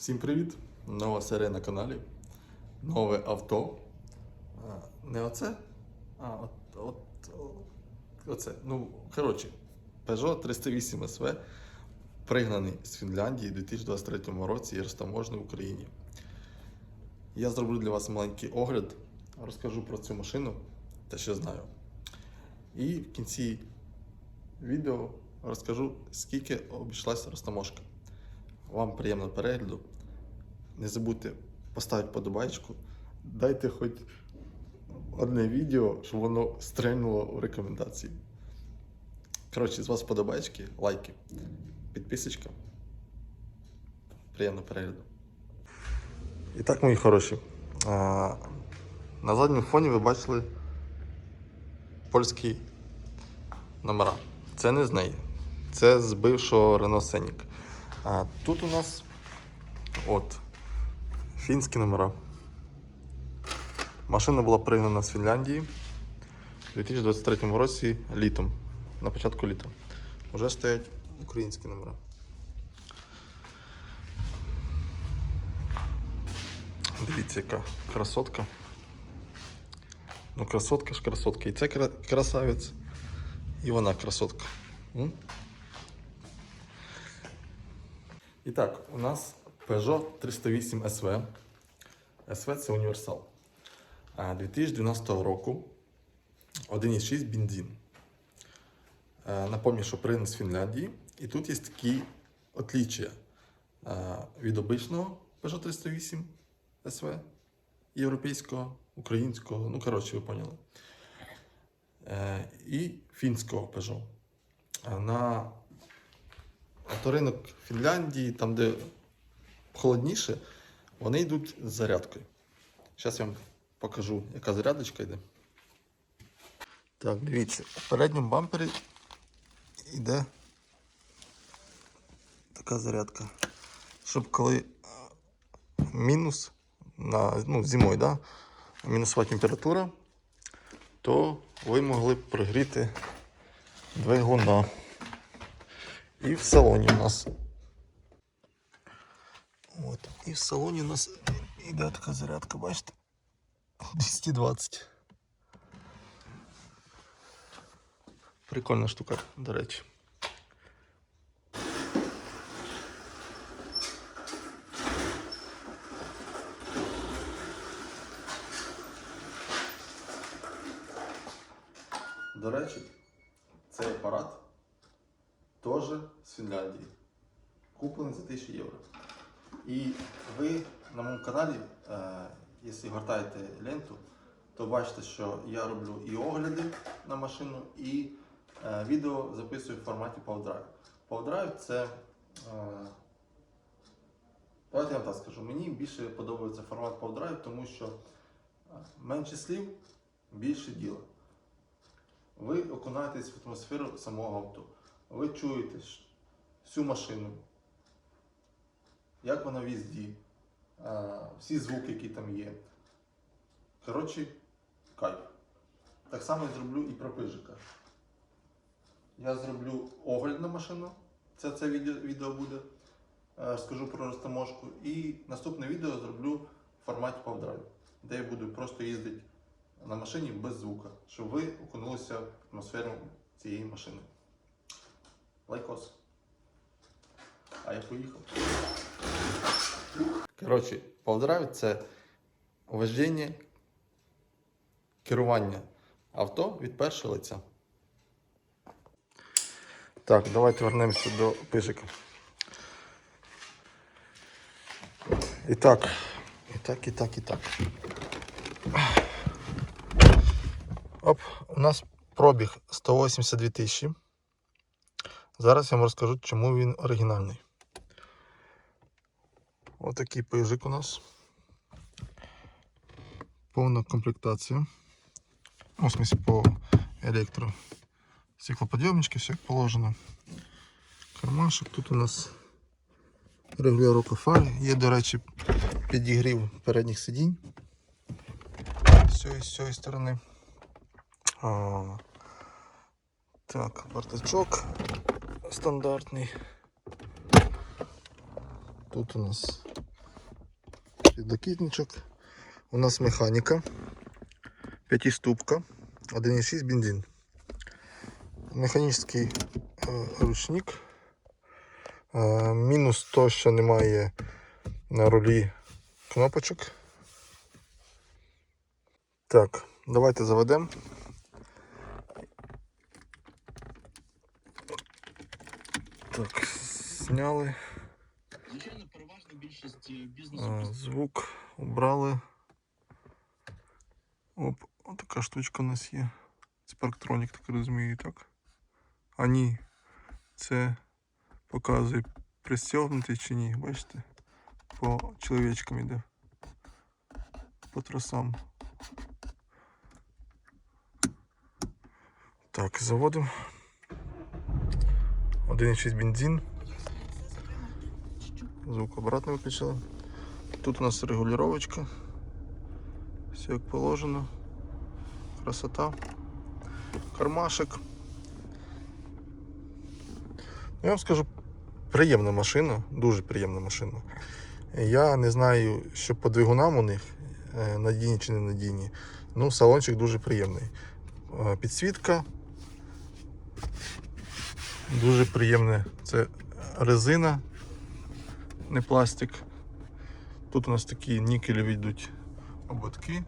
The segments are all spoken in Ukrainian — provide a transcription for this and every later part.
Всім привіт! Нова серія на каналі. Нове авто. Не оце, а от, от, оце. Ну, коротше, Peugeot 308 SV пригнаний з Фінляндії у 2023 році і розтаможений в Україні. Я зроблю для вас маленький огляд, розкажу про цю машину та що знаю. І в кінці відео розкажу, скільки обійшлася розтаможка. Вам приємного перегляду. Не забудьте поставити подобайку. Дайте хоч одне відео, щоб воно стрельнуло у рекомендації. Коротше, з вас подобайки, лайки, підписочка. Приємного перегляду. І так, мої хороші. На задньому фоні ви бачили польські номера. Це не з неї. Це з бившого Renault Scenic. А тут у нас от фінські номера. Машина була пригнана з Фінляндії у 2023 році літом. На початку літа. Вже стоять українські номера. Дивіться, яка красотка. Ну, красотка ж красотка. І це красавець, і вона красотка. І так, у нас Peugeot 308 SV. SV це універсал. А, 2012 року 1,6 бензин. Е, Напомню, що пригнан з Фінляндії. І тут є такі отліччя е, від обичного Peugeot 308 SV, європейського, українського, ну коротше, ви поняли. Е, І фінського Peugeot. Е, Авторинок Фінляндії, там, де холодніше, вони йдуть з зарядкою. Зараз я вам покажу, яка зарядочка йде. Так, дивіться, в передньому бампері йде така зарядка. Щоб коли е, мінус на, ну, зимою, да, мінусова температура, то ви могли б прогріти двигуна. І в салоні у нас. От. І в салоні у нас йде така зарядка, бачите? 220. Прикольна штука, до речі. До речі, цей апарат теж з Фінляндії. Куплений за 1000 євро. І ви на моєму каналі, е, якщо гортаєте ленту, то бачите, що я роблю і огляди на машину, і е, відео записую в форматі PowerDrive. PowerDrive це. Е, давайте я вам так скажу. Мені більше подобається формат PowerDrive, тому що е, менше слів, більше діла. Ви окунаєтесь в атмосферу самого авто. Ви чуєте всю машину, як вона в їзді, всі звуки, які там є. Коротше, кайф. Так само я зроблю і про пижика. Я зроблю огляд на машину. Це це відео, відео буде. Е, Скажу про розтаможку. І наступне відео зроблю в форматі PowerDrive, де я буду просто їздити на машині без звука, щоб ви окунулися в атмосферу цієї машини. Лайкос. А я поїхав. Коротше, PowerDrive це вождіння, керування авто від першого лиця. Так, давайте вернемося до пижика. І так, і так, і так, і так. Оп, у нас пробіг 182 тисячі. Зараз я вам розкажу, чому він оригінальний. Отакий пижик у нас. Повна комплектація. Ну, в по електро. Стеклоподйомнички, все як положено. Кармашек. Тут у нас регулювання фар. Є, до речі, підігрів передніх сидінь. З цієї сторони. А, так, бардачок стандартний. Тут у нас Підлокітничок. У нас механіка. П'ятиступка. 1,6 бензин. Механічний е, ручник. Е, мінус то, що немає на рулі кнопочок. Так, давайте заведемо. Так, зняли. Звичайно, переважна більшість е, бізнесу А, звук убрали. Оп, отака штучка у нас є. Це парктронік, так розумію, так? А ні. Це показує пристягнутий чи ні, бачите? По чоловічкам іде. По тросам. Так, заводимо. 1,6 бензин. Звук обратно виключили. Тут у нас регулювачка. Все як положено. Красота. Кармашек. Ну, Я вам скажу, приємна машина, дуже приємна машина. Я не знаю, що по двигунам у них е, надійні чи не надійні. Ну, салончик дуже приємний. Е, Підсвітка. Дуже приємне. Це резина, не пластик. Тут у нас такі нікелеві йдуть ободки.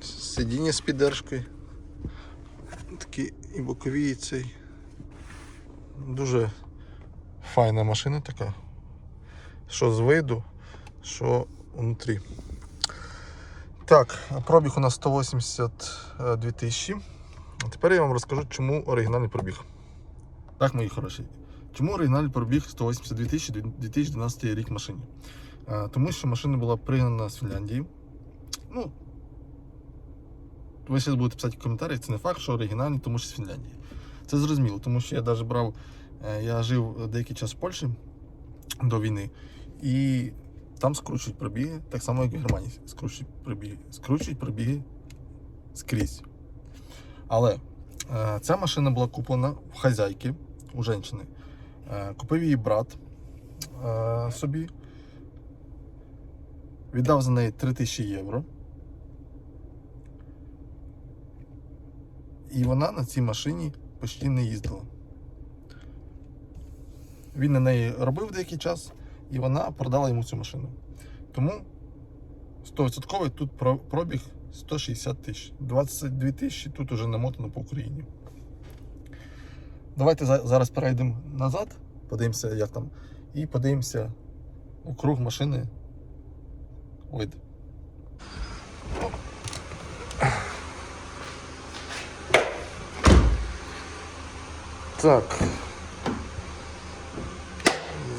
Сидіння з піддержкою. Такі і бокові, і цей. Дуже файна машина така. Що з виду, що внутрі. Так, пробіг у нас 182 тисячі. Тепер я вам розкажу, чому оригінальний пробіг. Так, мої хороші. Чому оригінальний пробіг 182 тисячі 2012 рік машині? Тому що машина була пригнана з Фінляндії. Ну, ви зараз будете писати в коментарях, це не факт, що оригінальний, тому що з Фінляндії. Це зрозуміло, тому що я навіть брав, е, я жив деякий час в Польщі до війни, і там скручують пробіги, так само, як і в Германії скручують пробіги. Скручують пробіги скрізь. Але е, ця машина була куплена в хазяйки у жінки. Е, купив її брат е, собі. Віддав за неї 3000 євро. І вона на цій машині почти не їздила. Він на неї робив деякий час, і вона продала йому цю машину. Тому 100% тут пробіг 160 тисяч. 22 тисячі тут уже намотано по Україні. Давайте зараз перейдемо назад, подивимося, як там, і подивимося у круг машини. Вид. Так.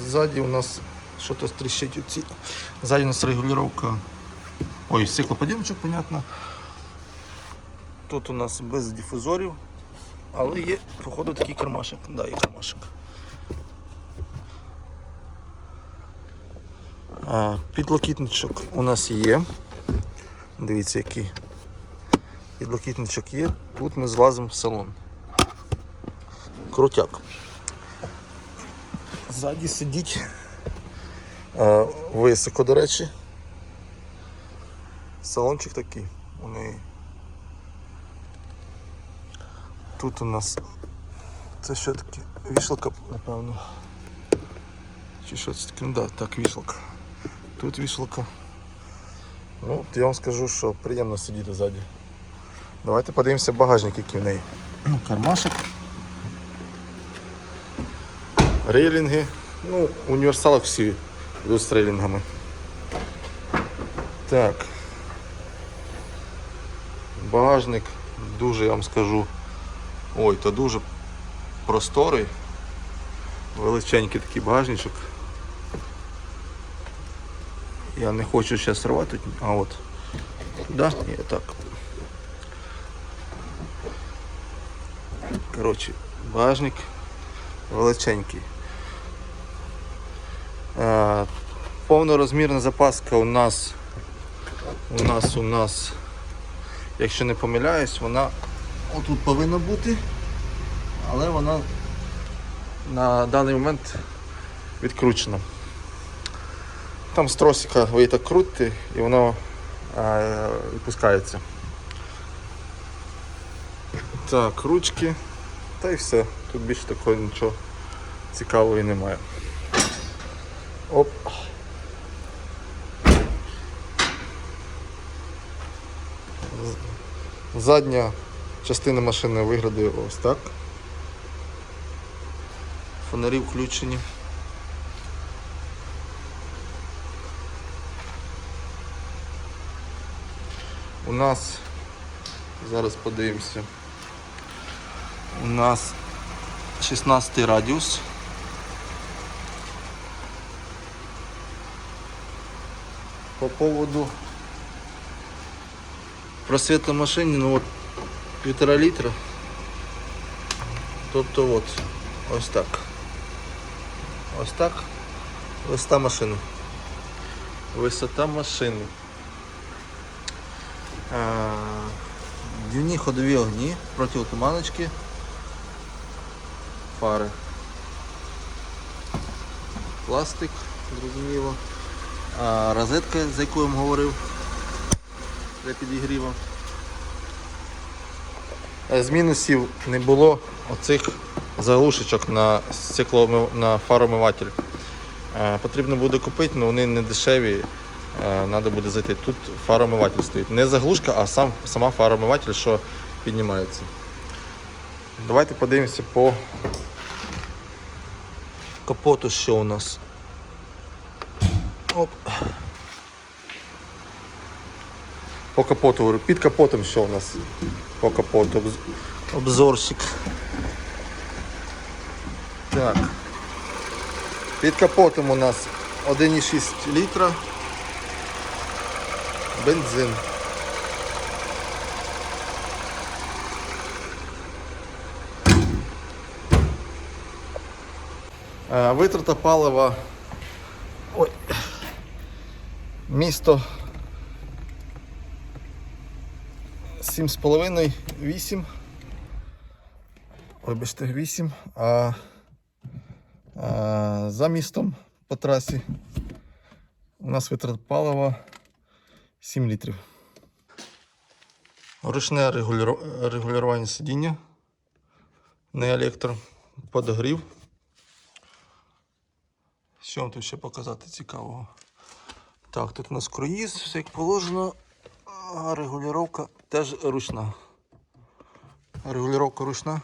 Сзади у нас что-то трещить. у ці- Сзади у нас регулировка. Ой, стеклоподъемчик, понятно. Тут у нас без дифузорів, але є, походу, такий кармашек. Да, є кармашек. А, підлокітничок у нас є. Дивіться, який. Підлокітничок є. Тут ми злазимо в салон. Крутяк. Ззаді сидіть високо, до речі. Салончик такий у неї. Тут у нас це що таке? Вішалка, напевно. Чи що це таке? Ну да, так, вішалка. Тут вішалка. Ну, я вам скажу, що приємно сидіти ззаді. Давайте подивимося багажник, який в неї. Ну, кармашек. Рейлінги. Ну, універсали всі йдуть з рейлінгами. Так. Багажник дуже, я вам скажу. Ой, то дуже просторий. Величенький такий багажничок. Я не хочу зараз рвати, а от. Да, і так. Коротше, багажник величенький. Е, Повнорозмірна запаска у нас у нас у нас, якщо не помиляюсь, вона отут повинна бути, але вона на даний момент відкручена. Там з тросика ви так крутите і воно е, відпускається. Так, ручки. Та й все. Тут більше такого нічого цікавого і немає. Оп. Задня частина машини виглядає ось так. Фонарі включені. У нас зараз подивимося. У нас 16 радіус. По поводу просвета машини, ну от півтора літра. Тобто от, ось так. Ось так. Висота машини. Висота машини. Днівні ходові огні протиотуманочки. Фари. Пластик, зрозуміло. А, розетка, за яку я говорив, для підігріву. Е, З мінусів не було оцих заглушечок на стекло на фаромиватель. Е, Потрібно буде купити, але вони не дешеві. Треба буде зайти. Тут фаромиватель стоїть. Не заглушка, а сам, сама фаромиватель, що піднімається. Давайте подивимося по капоту, що у нас. Оп. По капоту, говорю, під капотом що у нас по капоту. Обз- Обзорчик. Так. Під капотом у нас 1,6 літра. Бензин. Е, Витрата палива. Ой. Місто 7,5, 8. Вибачте, 8. А, а за містом по трасі у нас витрат палива 7 літрів. Ручне регулюро- регулювання сидіння. Не електро. Подогрів. Що вам тут ще показати цікавого? Так, тут у нас круїз, все як положено. А регулювання теж ручна. Регулювання ручна.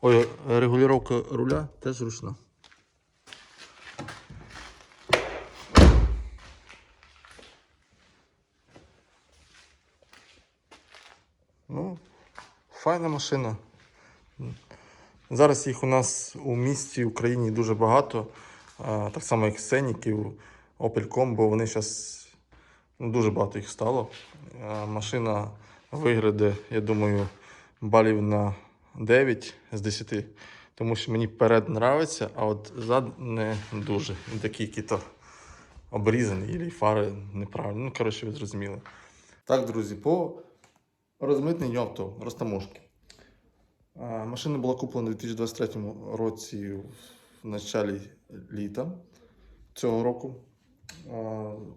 Ой, регулювання руля теж ручна. Ну, файна машина. Зараз їх у нас у місті Україні дуже багато. Так само, як Сеніків, Opel Combo, вони зараз ну, дуже багато їх стало. Машина вигляде, я думаю, балів на 9 з 10. Тому що мені перед нравиться, а от зад не дуже. Він такий який-то обрізаний, і фари неправильні. Ну, коротше, ви зрозуміли. Так, друзі, по розмитненню авто, розтаможки. Машина була куплена у 2023 році в началі літа цього року.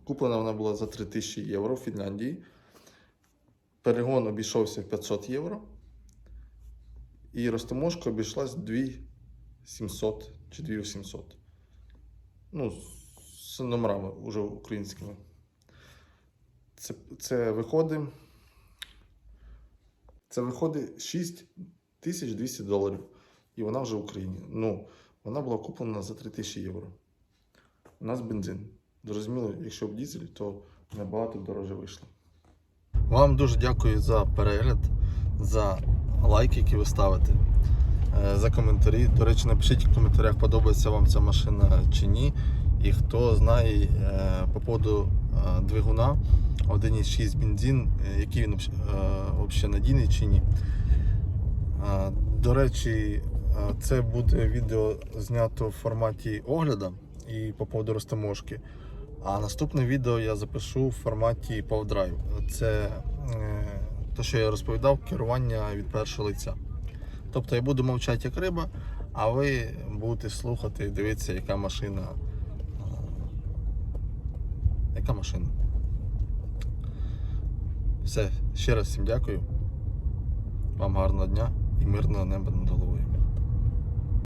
Куплена вона була за 3000 євро в Фінляндії. Перегон обійшовся в 500 євро. І розтаможка обійшлась 2700 чи 2800. Ну, з номерами вже українськими. Це, це виходить. Це виходить 6200 доларів. І вона вже в Україні. Ну, вона була куплена за 3000 євро. У нас бензин. Зрозуміло, якщо б дізель, то набагато дороже вийшло. Вам дуже дякую за перегляд, за лайки, які ви ставите, е, за коментарі. До речі, напишіть в коментарях, подобається вам ця машина чи ні. І хто знає е, по поводу е, двигуна 1.6 бензин, який він взагалі надійний чи ні. До речі, це буде відео знято в форматі огляду і по поводу розтаможки. А наступне відео я запишу в форматі PowerDrive. Це е, те, що я розповідав, керування від першого лиця. Тобто я буду мовчати як риба, А ви будете слухати і дивитися, яка машина. Яка машина? Все, ще раз всім дякую. Вам гарного дня і мирного неба над головою.